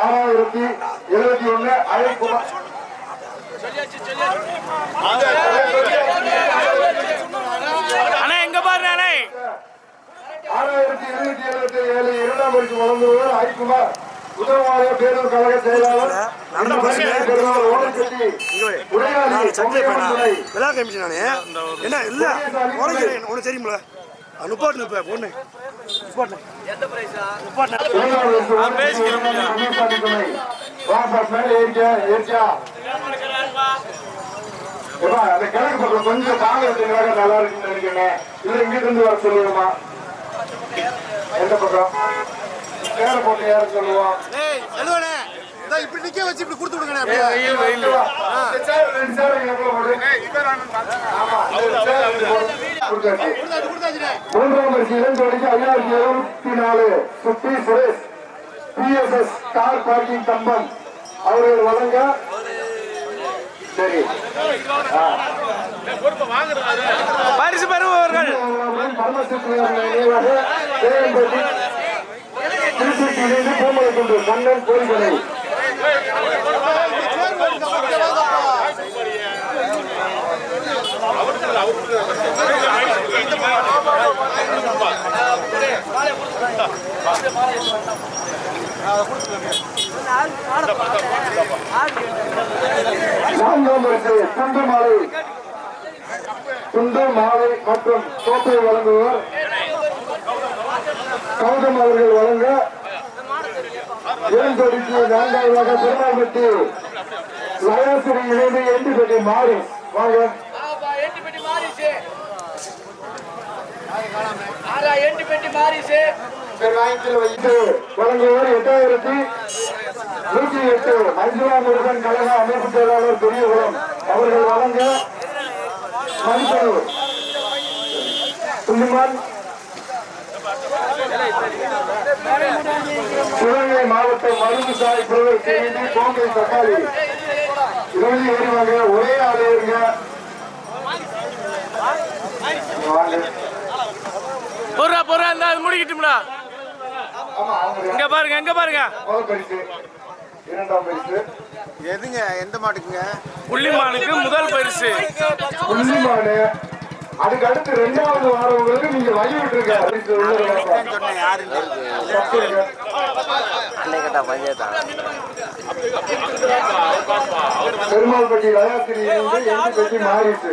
ஆறாயிரத்தி எழுபத்தி ஒண்ணு அழைக்குமார் ஆறாயிரத்தி இருநூத்தி எழுபத்தி ஏழு இரண்டாம் பரிசு ஐக்குமார் பேரூர் கழக செயலாளர் என்ன இல்ல. உனக்கு உனக்கு தெரியுமில. நுப்பாட்டு நுப்ப பொண்ணு. அந்த கிழக்கு பக்கம் கொஞ்சம் பாக்கிறதுக்காக நல்லா இருக்குன்னு நினைக்கிறேன் இல்ல இங்க இருந்து வர சொல்லுவோமா எந்த பக்கம் பேர போட்டு யார சொல்லுவோம் இப்படி நிக்க வச்சு இப்படி கொடுத்து விடுங்கண்ணே வெயில் மூன்றாம் வரிசை இளஞ்சோடிக்கு ஐயாயிரத்தி எழுபத்தி நாலு சுட்டி Suresh BSS car parking Cumbum. அவர்கள் வழங்க. சரி. பரிசு பெறுபவர்கள். கொண்டு மன்னன் கோரிக்கை. நான்காம் துண்டு மாலை. துண்டு மாலை மற்றும் கோப்பை வழங்குவர். கௌதம் அவர்கள் வழங்க. ஏன்படிக்கு நான்காவதாக திருமாவட்டி லயாசிரி இணைந்து எண்டிப்பட்டி மாறி வாங்க எட்டு பெட்டி மாறிச்சு ஆறா எட்டு பெட்டி மாறிச்சு சரி வைத்து வழங்குவர் எட்டாயிரத்தி நூற்றி எட்டு. மஞ்சுளா முருகன் கழக அமைப்பு செயலாளர் பெரியகுளம். அவர்கள் வழங்க மதிப்பெண் புள்ளிமான் சிவகங்கை மாவட்டம் மருந்து சாய் புலவர் கோங்கை தக்காளி இறுதி ஒரே ஆளே பொருளா பொருளா இருந்தா அது முடிக்கட்டும்டா இங்க பாருங்க எங்க பாருங்க எதுங்க எந்த மாட்டுக்குங்க புள்ளிமானுக்கு முதல் பரிசு புள்ளிமானு அதுக்கு அடுத்து ரெண்டாவது வாரவங்களுக்கு நீங்க வழி விட்டுருக்க. சொன்னேன் யாரு. பெருமாள்பட்டி லயாசிரி இருந்து எந்த பெட்டி மாறிட்டு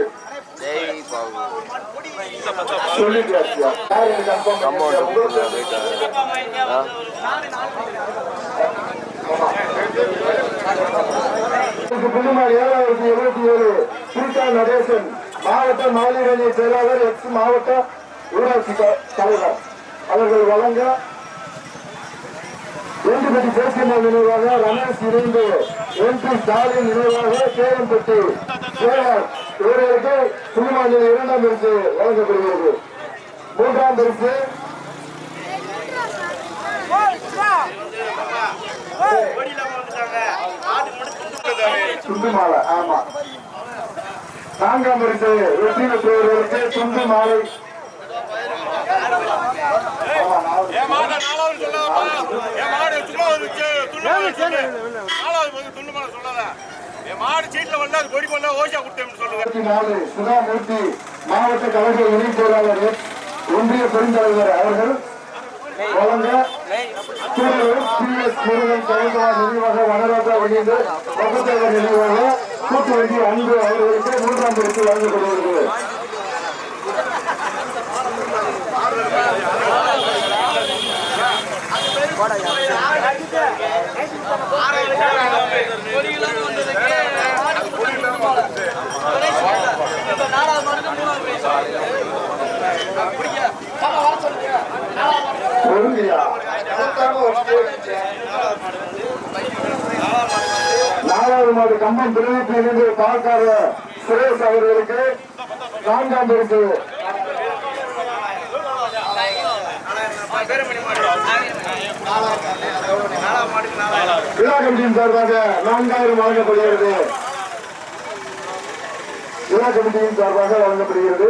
ஏழாயிரத்தி இருபத்தி ஏழு நடேசன் மாவட்ட மாநில செயலாளர் எக்ஸ் மாவட்ட ஊராட்சி தலைவர் அவர்கள் வழங்க வேண்டுபட்டி பேசின நினைவாக ரமேஷ் இணைந்து எம்பி ஸ்டாலின் நினைவாக சேலம்பட்டி சேவர் இவர்களுக்கு புதுமாநில இரண்டாம் பரிசு வழங்கப்படுகிறது. மூன்றாம் பரிசு. துண்டுமாலை ஆமா. நான்காம் பரிசு வெற்றி பெற்றவர்களுக்கு துண்டு மாலை ஆமா, நாலு. இருபத்தி நாலு சுதாமூர்த்தி மாவட்ட கழக இணை செயலாளர். ஒன்றிய பெருந்தலைவர் அவர்கள் வழங்க நினைவாக வனராஜா வெளியீடு பக்கத்தலைவர் நினைவாக கூட்டு வண்டி அன்பு அவர்களுக்கு மூன்றாம் பரிசு வழங்கப்படுகிறது. நாலாவது மாடு கம்பம் திருநெல்வேலியிலிருந்து பார்க்காத சுரேஷ் அவர்களுக்கு நான்காம் பரிசு விழா கமிட்டியின் சார்பாக நான்காயிரம் வழங்கப்படுகிறது. விழா கமிட்டியின் சார்பாக வழங்கப்படுகிறது.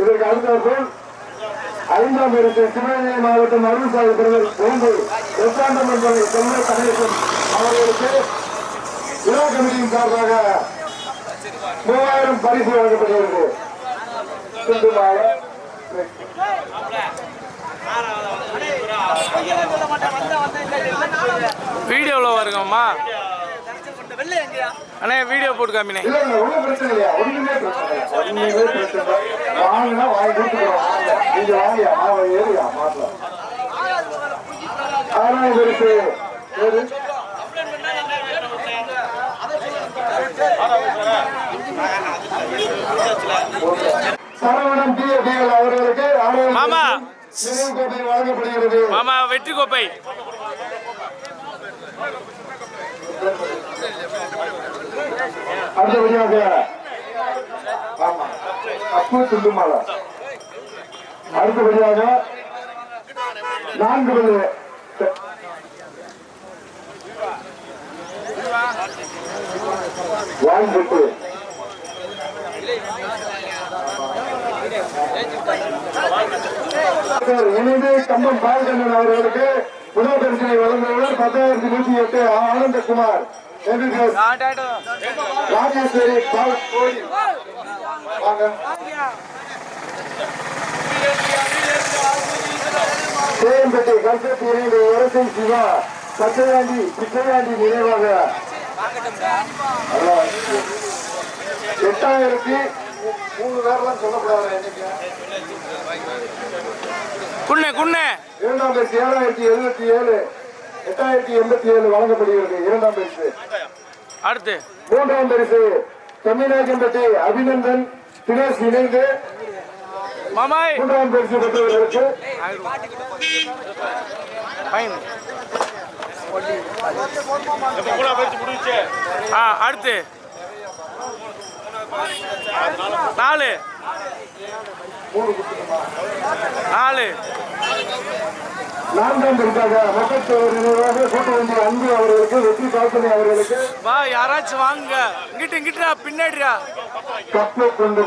இதற்கு அடுத்தாற்போல் ஐந்தாம் இடத்தை சிவகங்கை மாவட்டம் அருள்சாமி பிரதர் வேம்பு எட்டாண்டம் என்பதை செல்வ கணேசன் அவர்களுக்கு விழா கமிட்டியின் சார்பாக மூவாயிரம் பரிசு வழங்கப்படுகிறது. வீடியோவில் வருங்கம்மா. அண்ணே வீடியோ போட்டு காமினே. சரவணன் பி அவர்களுக்கு மாமா. நினைவு கோப்பை வழங்கப்படுகிறது. மாமா வெற்றி கோப்பை. அடுத்தபடியாக அப்பு துண்டுமாலா. அடுத்தபடியாக நான்கு பல்லு வாழ்ந்துட்டு எனவே கம்பம் பாலச்சந்திரன் அவர்களுக்கு முதல் பரிசனை வழங்குபவர் பத்தாயிரத்தி நூத்தி எட்டு ஆனந்தகுமார். ராஜேஸ்வரி பால் கோயில் வாங்க. இணைந்த உரசை சிவா பச்சையாண்டி பிச்சையாண்டி நினைவாக. எட்டாயிரத்தி மூணு பேர்லாம் சொல்லக்கூடாது என்னைக்கு குண்ணே குண்ணே. இரண்டாம் பரிசு ஏழாயிரத்தி எழுபத்தி ஏழு எட்டாயிரத்தி எண்பத்தி ஏழு வழங்கப்படுகிறது. இரண்டாம் பரிசு அடுத்து. மூன்றாம் பரிசு தமிழ்நாயக்கம்பட்டி அபிநந்தன் தினேஷ் இணைந்து. மூன்றாம் பரிசு பெற்றவர்களுக்கு ஃபைன் ஆ அடுத்து நாலு நாலு நான்காம் பரிசாக மக்கள் நினைவாக கூட்ட வேண்டிய அன்பு அவர்களுக்கு வெற்றி கால்பனை அவர்களுக்கு வா யாராச்சும் வாங்குங்க இங்கிட்டு இங்கிட்டுடா பின்னாடிடா. கப்பை கொண்டு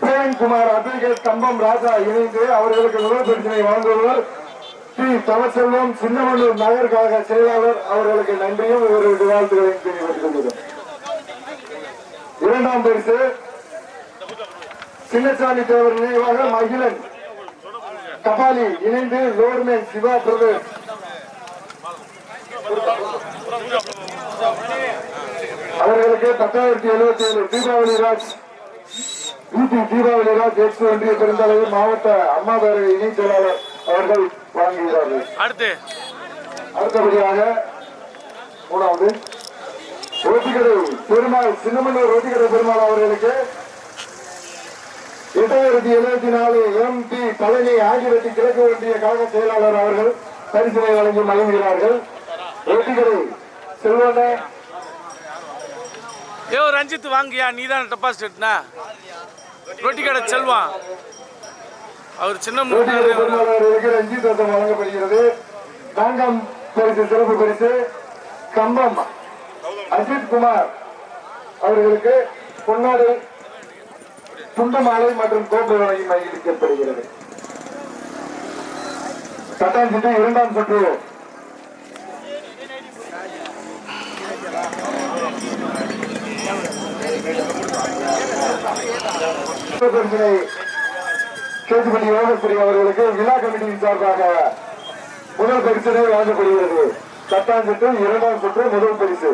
பிரேம்குமார் அட்வொகேட் கம்பம் ராஜா இணைந்து அவர்களுக்கு முதல் பிரச்சனை வழங்குபவர் ஸ்ரீ தவசெல்வம் சின்னமனூர் நகர் கழக செயலாளர் அவர்களுக்கு நன்றியும் இவர்களுடைய வாழ்த்துக்களையும் தெரிவித்துக் கொள்கிறோம். இரண்டாம் பரிசு சின்னசாமி தேவர் நினைவாக மகிழன். கபாலி இணைந்து லோர்மேன் சிவா பிரதேஷ். அவர்களுக்கு பத்தாயிரத்தி எழுபத்தி ஏழு தீபாவளி ராஜ் யூபி தீபாவளி ராஜ் எக்ஸ் ஒன்றிய பெருந்தலைவர் மாவட்ட அம்மா பேரவை இணைச் செயலாளர் அவர்கள் வழங்குகிறார்கள். அடுத்து. அடுத்தபடியாக மூணாவது. ரோட்டிக்கடை பெருமாள் சின்னமல்லூர் ரோட்டிக்கடை பெருமாள் அவர்களுக்கு எட்டாயிரத்தி எழுபத்தி நாலு எம் பி பழனி ஆகியவற்றி கிழக்கு ஒன்றிய கழக செயலாளர் அவர்கள் பரிசினை வழங்கி வழங்குகிறார்கள் ரோட்டிக்கடை செல்வன ஏ ரஞ்சித் வாங்கியா? நீ தான் டெபாசிட்னா ரொட்டி கடை செல்வான். அவர் சின்ன ரஞ்சித் ரத்தம் வழங்கப்படுகிறது. நான்காம் பரிசு சிறப்பு பரிசு கம்பம் அஜித் குமார் அவர்களுக்கு பொன்னாடு துண்டு மாலை மற்றும் கோப்பை வழங்கி மகிழ்விக்கப்படுகிறது. கட்டாஞ்சிட்டு இரண்டாம் சுற்று. பரிசினை கேட்டுப்பட்டி யோகஸ்ரீ அவர்களுக்கு விழா கமிட்டியின் சார்பாக முதல் பரிசினை வழங்கப்படுகிறது. கட்டாஞ்சிட்டு இரண்டாம் சுற்று முதல் பரிசு.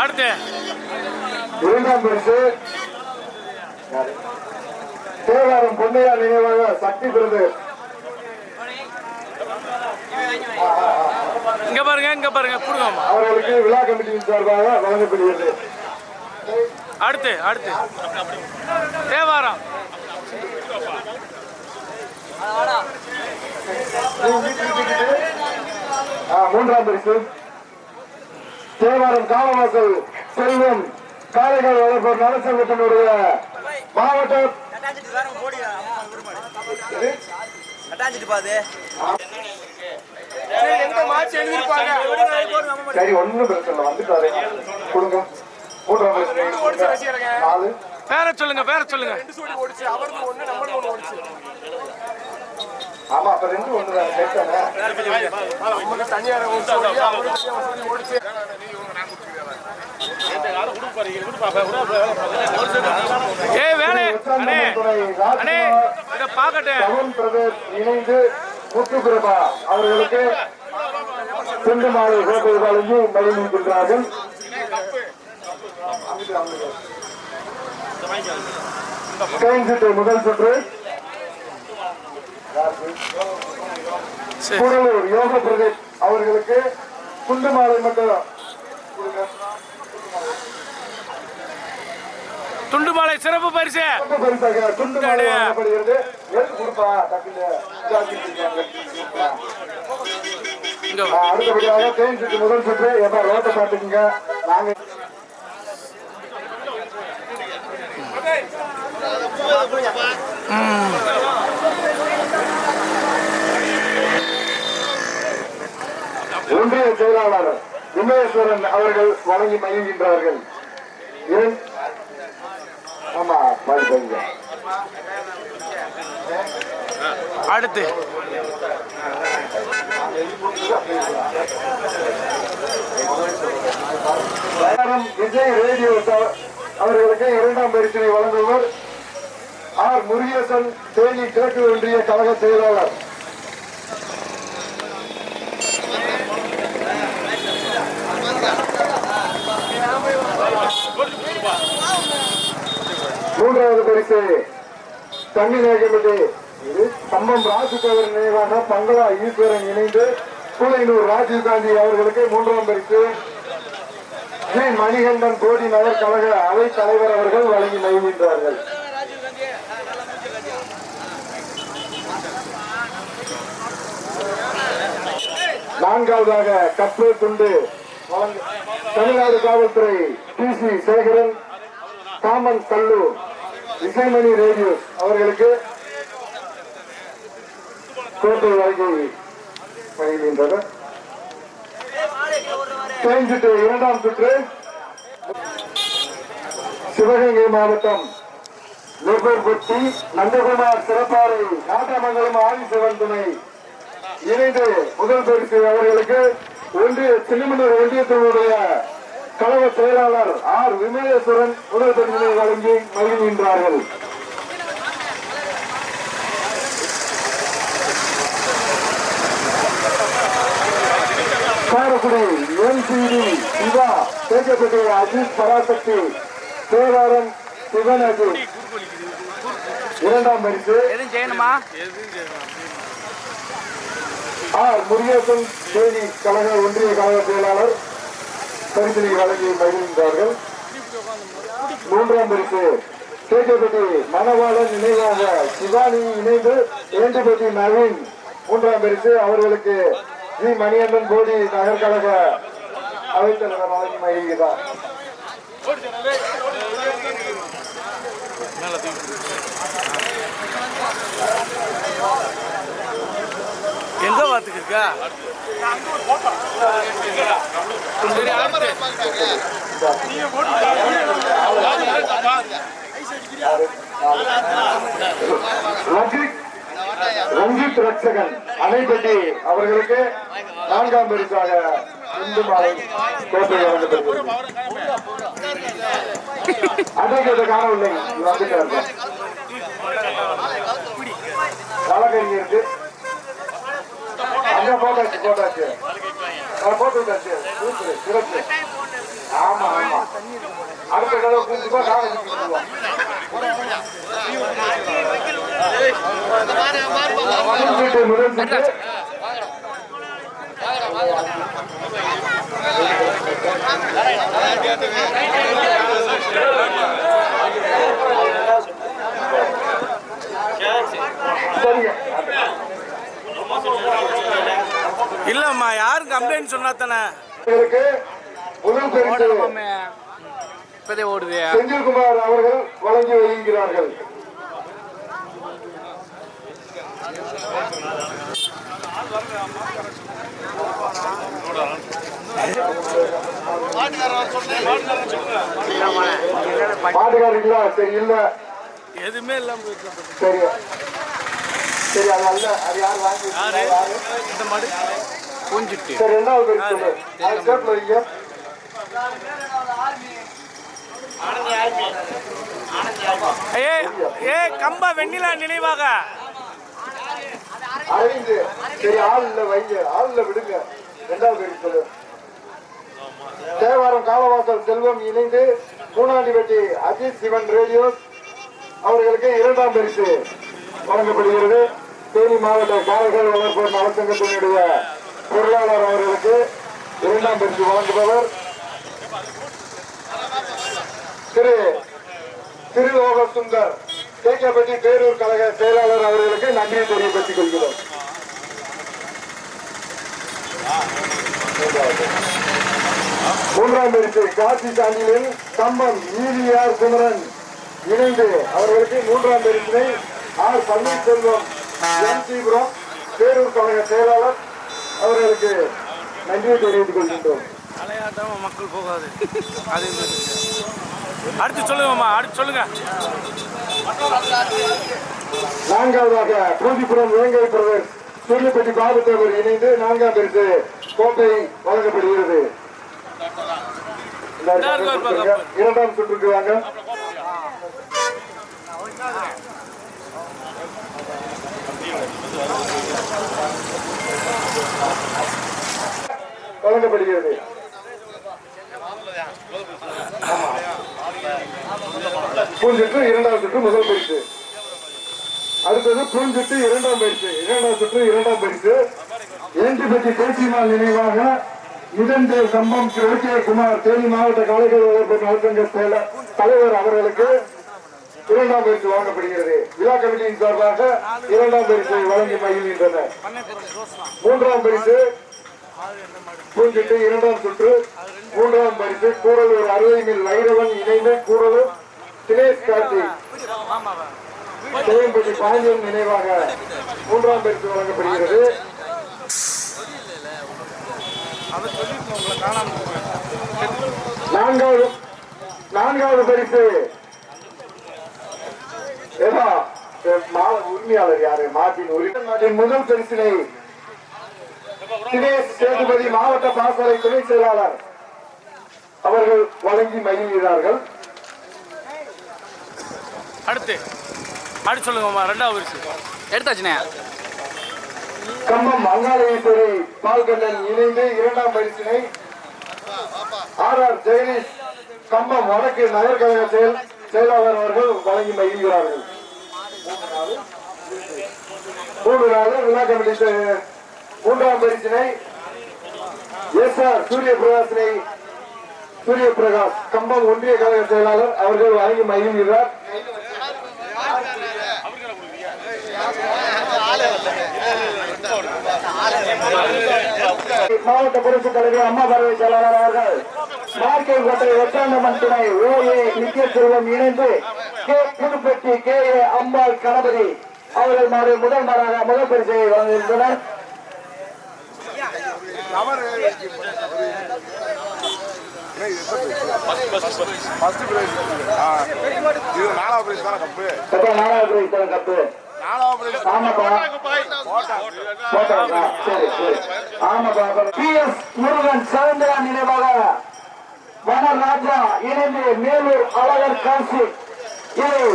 அடுத்து. இரண்டாம் பரிசு. தேவாரம் பொன்னையா நினைவாக சக்தி பிறகு இங்க பாருங்க இங்க பாருங்க கொடுங்கம்மா அவர்களுக்கு விழா கமிட்டியின் சார்பாக வழங்கப்படுகிறது. அடுத்து அடுத்து. தேவாரம். மூன்றாம் பரிசு. தேவாரம் காமவாசல் செல்வம். காளைகள் வளர்ப்போர் நலசங்கத்தினுடைய மாவட்ட சரி ஒன்னும் பிரச்சனை வந்துட்டு வந்துட்டாரு. கொடுங்க. மூன்றாம் பரிசு. நாலு. பேர சொல்லுங்க பேர சொல்லுங்க. ஆமா அப்ப ரெண்டு இத பாக்கட்டேன் பவன் பிரதேஷ் இணைந்து முத்துபிரபா அவர்களுக்கு துண்டு மாலை கோப்பை வழங்கி கைஞ்சிட்டு முதல் சுற்று. கூடலூர் யோக பிரதேஷ் அவர்களுக்கு துண்டு மாலை மட்டும். கொடுங்க. துண்டு மாலை சிறப்பு பரிசு. அடுத்தபடியாக தேன் சுற்று முதல் சுற்று. எப்ப ரோட்டை பார்த்துக்குங்க. நாங்க ஒன்றிய செயலாளர் விமலேஸ்வரன் அவர்கள் வழங்கி மகிழ்கின்றார்கள். ஆமா அடுத்து. விஜய் ரேடியோ அவர்களுக்கு இரண்டாம் பரிசினை வழங்குவர். ஆர். முருகேசன் தேனி கிழக்கு ஒன்றிய கழக செயலாளர். மூன்றாவது பரிசு தண்ணி நாயகம்பட்டி இது கம்பம் ராஜுகவர் நினைவாக பங்களா ஈஸ்வரன் இணைந்து பூலைனூர் ராஜீவ் காந்தி அவர்களுக்கு மூன்றாம் பரிசு. மணிகண்டன் கோடி நகர் கழக அவைத் தலைவர் அவர்கள் வழங்கி மகிழ்கின்றார்கள் நான்காவதாக கப்பு துண்டு வழங்க தமிழ்நாடு காவல்துறை டி சி சேகரன் காமன் கல்லு இசைமணி ரேடியோ அவர்களுக்கு கோட்டை வழங்கி வருகின்றனர் தேன் சுற்று இரண்டாம் சுற்று. சிவகங்கை மாவட்டம் நிர்பர்பட்டி நந்தகுமார் சிறப்பாறை நாட்டமங்கலம் ஆதிசிவன் துணை இணைந்து முதல் பரிசு அவர்களுக்கு ஒன்றிய சின்னமனூர் ஒன்றியத்தினுடைய கழக செயலாளர் ஆர். விமலேஸ்வரன் முதல் பரிசினை வழங்கி மகிழ்கின்றார்கள். காரக்குடி என்சிடி சிவா தேஜப்பட்டி அஜித் பராசக்தி தேவாரம் சிவன் அஜித். இரண்டாம் பரிசு ஆர். முருகேசன் தேனி கழக ஒன்றிய கழக செயலாளர் பரிசினை வழங்கி மகிழ்கின்றார்கள். மூன்றாம் பரிசு தேஜப்பட்டி மணவாளன் நினைவாக சிவானி இணைந்து ஏண்டுபட்டி நவீன். மூன்றாம் பரிசு அவர்களுக்கு ஜி மணிகண்டன் கோடி நகர் கழக அவைத்தலைவர் வழங்கி மகிழ்கிறார் எங்க பார்த்துக்கு இருக்கா? ரஞ்சித் ரஞ்சித் ரட்சகன் அணைப்பட்டி அவர்களுக்கு நான்காம் பரிசாக இந்து மாலை கோப்பை வழங்கப்படுகிறது அடைக்கிறத காணவில்லை வந்துட்டார்கள். வழக்கறி அங்க போட்டாச்சு போட்டாச்சு. போட்டு விட்டாச்சு சிறப்பு. ஆமா ஆமா. அடுத்த கடவுள் கூப்பிட்டு நாளை முதல் இல்லம்மா யாரும் கம்ப்ளைண்ட் சொன்னா தானே? இப்பதே ஓடுது. செந்தில்குமார் அவர்கள் வழங்கி வருகிறார்கள் மாட்டுக்காரங்களா சரி இல்ல. எதுவுமே இல்லாம சரி. சரி அது அல்ல அது யார் வாங்கி யாரு? யாரு இந்த மாடு. பூஞ்சிட்டு. சரி ரெண்டாவது பேர் சொல்லு அது சேப்ல வைங்க ஏ கம்பா வெண்ணிலா நினைவாக. அரவிந்த் சரி ஆள் இல்ல வைங்க. ஆள் இல்ல விடுங்க. ரெண்டாவது பேர் சொல்லு தேவாரம் காலவாசல் செல்வம் இணைந்து மூணாண்டிப்பட்டி அஜித் சிவன் ரேடியோ அவர்களுக்கு இரண்டாம் பரிசு வழங்கப்படுகிறது. தேனி மாவட்ட காவல்கள் வளர்ப்போர் நலச்சங்கத்தினுடைய பொருளாளர் அவர்களுக்கு இரண்டாம் பரிசு வழங்குபவர் திரு திருலோக சுந்தர் தேக்கப்பட்டி பேரூர் கழக செயலாளர் அவர்களுக்கு நன்றியை தெரியப்படுத்திக் கொள்கிறோம். மூன்றாம் பரிசு காட்சி சாண்டிலில் கம்பம் ஈவிஆர் குமரன் இணைந்து அவர்களுக்கு மூன்றாம் பரிசினை ஆர் பன்னீர்செல்வம் எம் சிபுரம் பேரூர் கழக செயலாளர் அவர்களுக்கு நன்றியை தெரிவித்துக் கொள்கின்றோம். அலையாட்டாம மக்கள் போகாது. அது அடுத்து சொல்லுங்கம்மா அடுத்து சொல்லுங்க. நான்காவதாக பூஜிபுரம் வேங்கை பிரதர் சூரியப்பட்டி பாபுத்தேவர் இணைந்து நான்காம் பரிசு கோப்பை வழங்கப்படுகிறது. இரண்டாம் சுற்றுக்கு வாங்க. வழங்கப்படுகிறது பூஞ்சுற்று இரண்டாம் சுற்று முதல் பரிசு. அடுத்தது பூஞ்சுட்டு இரண்டாம் பரிசு. இரண்டாம் சுற்று இரண்டாம் பரிசு. ஏந்திப்பட்டி தேசியமால் நினைவாக இதன்று கம்பம் திரு குமார் தேனி மாவட்ட கலைகள் வளர்ப்பு நலச்சங்க செயலர் தலைவர் அவர்களுக்கு இரண்டாம் பரிசு வழங்கப்படுகிறது. விழா கமிட்டியின் சார்பாக இரண்டாம் பரிசை வழங்கி மகிழ்கின்றனர். மூன்றாம் பரிசு பூஞ்சிட்டு இரண்டாம் சுற்று. மூன்றாம் பரிசு கூடலூர் அறுவை மில் வைரவன் இணைந்து கூடலூர் தினேஷ் கார்த்திக் தேவம்பட்டி பாண்டியன் நினைவாக மூன்றாம் பரிசு வழங்கப்படுகிறது. நான்காவது நான்காவது பரிசு ஏதா மா- உரிமையாளர் யாரு? மாட்டின் உரிமையின் முதல் பரிசினை தினேஷ் சேதுபதி மாவட்ட பாசறை துணை செயலாளர் அவர்கள் வழங்கி மகிழ்கிறார்கள். அடுத்து அடுத்து சொல்லுங்கம்மா ரெண்டாவது பரிசு எடுத்தாச்சுண்ணே. கம்பம் அங்காளேஸ்வரி பால்கண்ணன் இணைந்து இரண்டாம் பரிசினை ஆர் ஆர் ஜெகதீஷ் கம்பம் வடக்கு நகர்கழக செயல் செயலாளர் அவர்கள் வழங்கி மகிழ்கிறார்கள். மூன்று நாள் விழா கமிட்டி மூன்றாம் பரிசினை எஸ் ஆர் சூரிய பிரகாசினை சூரிய பிரகாஷ் கம்பம் ஒன்றிய கழக செயலாளர் அவர்கள் வழங்கி மகிழ்கிறார். மாவட்ட புரட்சி தலைவர் அம்மா பார்வை செயலாளர் அவர்கள் மார்க்கை கோட்டை ஒட்டாண்டமன் துணை ஓ ஏ நித்திய செல்வம் இணைந்து K Puduppatti K A Ambal Ganapathi அவர்கள் மாறு முதல் மாறாக முதல் பரிசை வழங்குகின்றனர். ஃபர்ஸ்ட் பிரைஸ் இது நாலாவது பிரைஸ் தானே கப்பு? கப்பா நாலாவது பிரைஸ் தான் கப்பு? முருகன் சவுந்தரா நினைவாக வனராஜா இணைந்து மேலூர் அழகர் காசி இது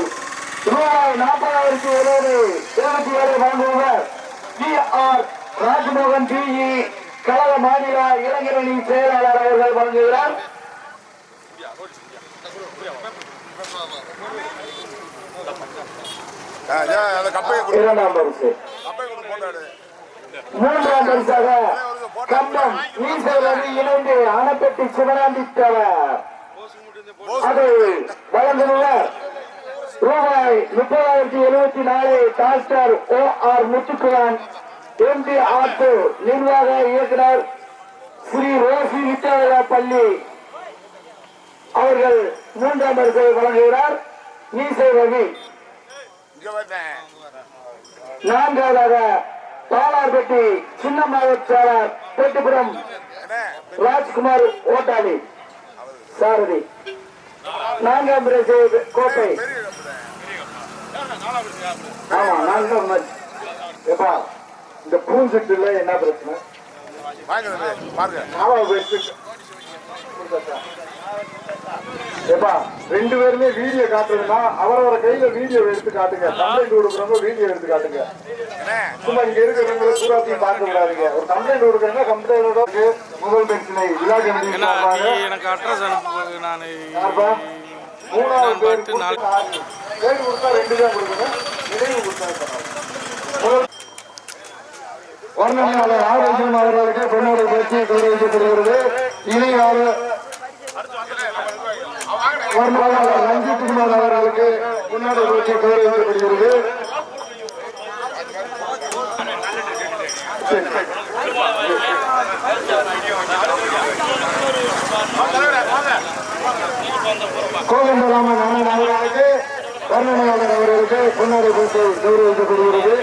ரூபாய் நாற்பதாயிரத்தி இருபது இருபத்தி ஏழு வழங்குவர் பி ஆர் ராஜ்மோகன் பிஇ கழக மாநில இளைஞரணி செயலாளர் அவர்கள் வழங்குகிறார். Thank you. இரண்டாம் பரிசு. மூன்றாம் பரிசாக கம்பம் ஈஸ்வரவி இணைந்து அணைப்பட்டி சிவனாண்டி தேவர் அதை வழங்குபவர் ரூபாய் முப்பதாயிரத்தி எழுபத்தி நாலு doctor O R Muthukumar. MD auto நிர்வாக இயக்குனர் ஸ்ரீ ரோசி வித்யாலயா பள்ளி அவர்கள் மூன்றாம் பரிசை வழங்குகிறார். நீசை ரவி. நான்காவதாக பாலார்பட்டி சின்ன மாவட்ட செயலர் பெட்டுப்புறம் ராஜ்குமார் ஓட்டாளி. சாரதி. நான்காம் பிரைஸ் கோட்டை. ஆமா நான்காம். எப்பா இந்த பூன் செட்டுல என்ன பிரச்சனை? பாருங்க. எப்பா ரெண்டு பேருமே வீடியோ காட்டுறதுன்னா அவரவர கையில வீடியோ எடுத்து காட்டுங்க. கம்ப்ளைண்ட் கொடுக்குறவங்க வீடியோ எடுத்து காட்டுங்க. சும்மா இங்க இருக்கிறவங்களை பூராத்தையும் பார்க்க விடாதீங்க. ஒரு கம்ப்ளைண்ட் கொடுக்குறேன்னா கம்ப்ளைண்டோட முதல் பென்ஷனை விழா கமிட்டி ஏன்னா சார்பாக நீ எனக்கு அட்ரஸ் அனுப்பு நான் யாருப்பா? மூணாவது பேர் பேர் கொடுத்தா ரெண்டு தான் கொடுக்கணும். நினைவு கொடுத்தா வர்ணனையாளர் ஆரோக்கியம் அவர்களுக்கு பொன்னோடு பேச்சு கௌரவிக்கப்படுகிறது. இணையாறு வர்ணனையாளர் ரஞ்சித் குமார் அவர்களுக்கு முன்னாடி பேச்சு கௌரவிக்கப்படுகிறது கோவிந்தராமன் அண்ணன் அவர்களுக்கு வர்ணனையாளர் அவர்களுக்கு பொன்னாடி பேச்சு கௌரவிக்கப்படுகிறது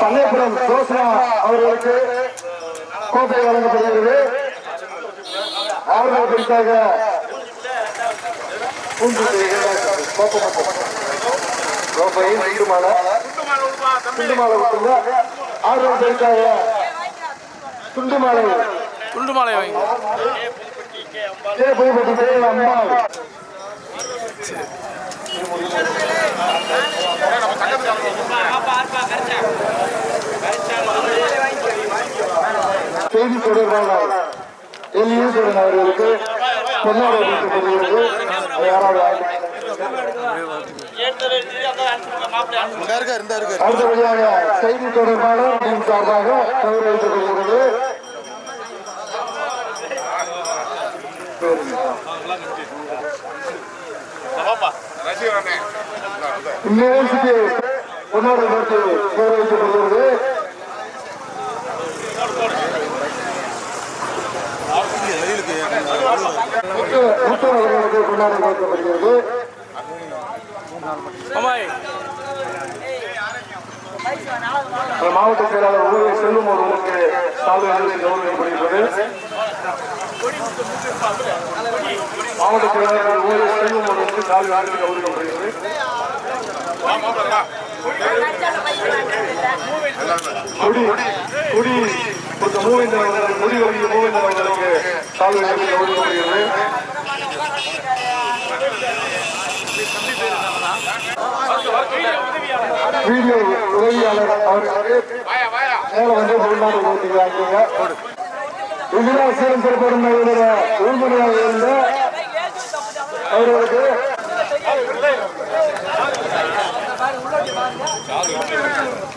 பண்ணைப்புறம் ஜோஸ்னா அவர்களுக்கு கோப்பை வழங்கப்படுகிறது அவர்கள் குறிப்பாக கோப்பை ரெண்டு மாலை துண்டு மாலை கொடுத்துங்க அவர்கள் குறிப்பாக துண்டு மாலை துண்டு மாலை வாங்கி புதுப்பட்டி தேவை அம்பாள் செய்தி தொடர்பாளர் எல்லியேஸ்வரன் அவர்களுக்கு பொன்னாடை அளிக்கப்படுகிறது அடுத்தபடியாக செய்தி தொடர்பாளர் டீம் சார்பாக கௌரவிக்கப்படுகிறது ரசிகர் அண்ணே இந்நிகழ்ச்சிக்கு பொன்னாடை கொடுத்து கௌரவிக்கப்படுகிறது முத்து முத்து அவர்களுக்கு பொன்னாடை கொடுக்கப்படுகிறது மாவட்ட செயலாளர் ஊழிய செல்லும் ஒருவருக்கு சால்வை அணிவித்து கௌரவிக்கப்படுகிறது மாவட்ட செயலாளர் ஊழிய செல்லும் ஒருவருக்கு சால்வை அணிவித்து கௌரவிக்கப்படுகிறது கொடி கொடி. கொஞ்சம் மூவேந்தர் அவர்கள் முடி வரைக்கும் மூவேந்தர் அவர்களுக்கு சால்வை அணிவித்து வீடியோ உதவியாளர் அவர்களுக்கு மேல வந்து வெளிநாடு போட்டிக்கிறாங்க இதுதான் சீரம் சிறப்படும் உறுதுணையாக இருந்த அவர்களுக்கு பாருங்க